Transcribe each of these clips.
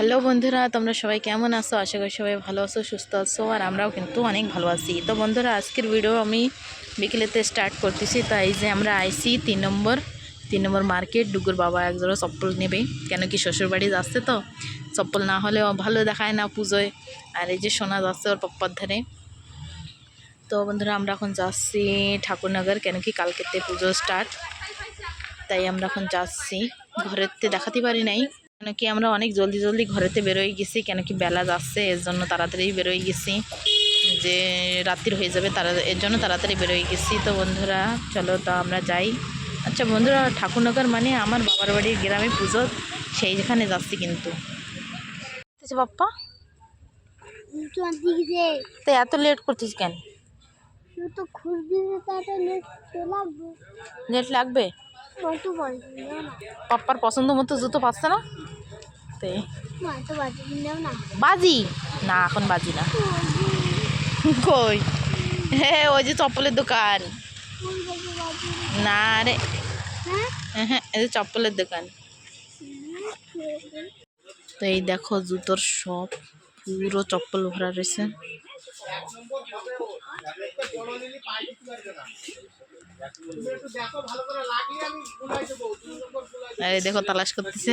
Hello বন্ধুরা, তোমরা সবাই কেমন আছো? আশা করি সবাই ভালো আছো, সুস্থ আছো, আর আমরাও কিন্তু অনেক ভালো আছি। তো বন্ধুরা, আজকের ভিডিও আমি বিকেলেতে স্টার্ট করতেছি। তাই যে আমরা আইসি তিন নম্বর তিন নম্বর মার্কেট ডুগুর বাবা একজোড়া চপ্পল নেবে। কেন কি শ্বশুরবাড়ি যাচ্ছে তো? চপ্পল না হলে ভালো দেখায় না পুজোয়। আর এই যে সোনা যাচ্ছে ওর পাপ্পার ধারে। তো বন্ধুরা, আমরা এখন যাচ্ছি ঠাকুরনগর। কেন কি কালকেতে পুজো স্টার্ট তাই আমরা এখন যাচ্ছি। ঘরেতে দেখাতে পারি নাই। কেন কি আমরা অনেক জলদি জলদি ঘরেতে বেরোয় গেছি কেন কি বেলা যাচ্ছে এর জন্য তাড়াতাড়ি বেরোয় গেছি। যে রাত্রির হয়ে যাবে তারা এর জন্য তাড়াতাড়ি বেরোয় গেছি। তো বন্ধুরা চলো তো আমরা যাই। আচ্ছা বন্ধুরা ঠাকুরনগর মানে আমার বাবার বাড়ির গ্রামে পুজো সেইখানে যাচ্ছি কিন্তু। বাপ্পা? তো এত লেট করছিস কেন? তো খুঁজবি তাতে নেট লাগবে। লেট লাগবে? কত বাজে না। পাপ্পার পছন্দ মতো জুতো পাচ্ছে না? তে বাজে না। এখন বাজি না। কই? হ্যাঁ ওই যে চপ্পলের দোকান। না রে। হ্যাঁ? হ্যাঁ এই যে চপ্পলের দোকান। তো এই দেখো জুতোর সব পুরো চপ্পল ভরা রয়েছে। এই দেখো তালাশ করতেছে।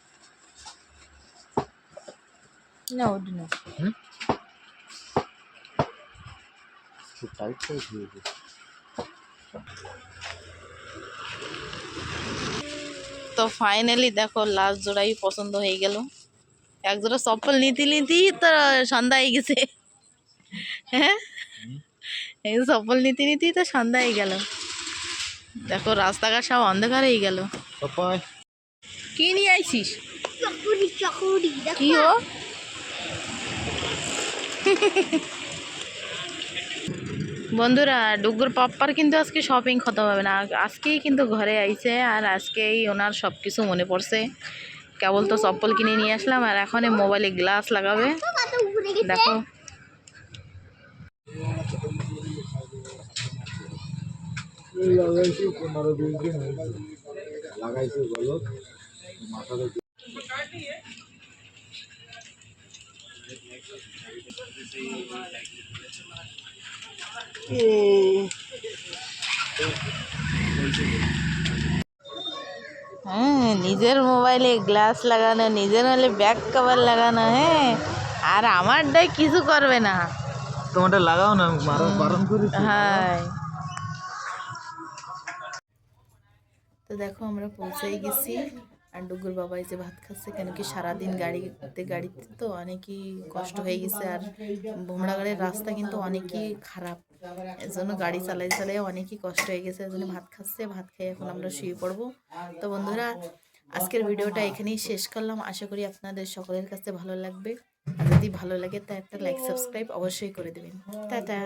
না না। টাইট করে তো ফাইনালি দেখো লাস্ট জোড়াই পছন্দ হয়ে গেল। এক জোড়া চপ্পল নিতে নিতেই তো সন্ধ্যা হয়ে গেছে। হ্যাঁ? এই চপ্পল নিতে নিতেই তো সন্ধ্যা হয়ে গেল। দেখো রাস্তাঘাট সব অন্ধকার হয়ে গেল। কি নিয়ে আইছিস? চকুরি চকুরি কি ও বন্ধুরা ডুগুর পাপ্পার কিন্তু আজকে শপিং খতম হবে না। আজকেই কিন্তু ঘরে আইছে আর আজকেই ওনার সব কিছু মনে পড়ছে। কেবল তো চপ্পল কিনে নিয়ে আসলাম আর এখন মোবাইলে গ্লাস লাগাবে। দেখো। লাগাইছি বলো হ্যাঁ নিজের মোবাইলে গ্লাস লাগানো নিজের হলে ব্যাক কভার লাগানো হ্যাঁ আর আমারটাই কিছু করবে না তোমারটা লাগাও না বারণ বারণ করি হ্যাঁ তো দেখো আমরা পৌঁছেই গেছি আর ডুগুর বাবাই যে ভাত খাচ্ছে, কেন কি সারাদিন গাড়িতে গাড়িতে তো অনেকই কষ্ট হয়ে গেছে আর ভোমড়াগাড়ের রাস্তা কিন্তু অনেকই খারাপ। এর জন্য গাড়ি চালাই চালাই অনেকই কষ্ট হয়ে গেছে, এর জন্য ভাত খাচ্ছে, ভাত খেয়ে এখন আমরা শুয়ে পড়ব। তো বন্ধুরা, আজকের ভিডিওটা এখানেই শেষ করলাম। আশা করি আপনাদের সকলের কাছে ভালো লাগবে। আর যদি ভালো লাগে, তা একটা লাইক সাবস্ক্রাইব অবশ্যই করে দেবেন। টাটা!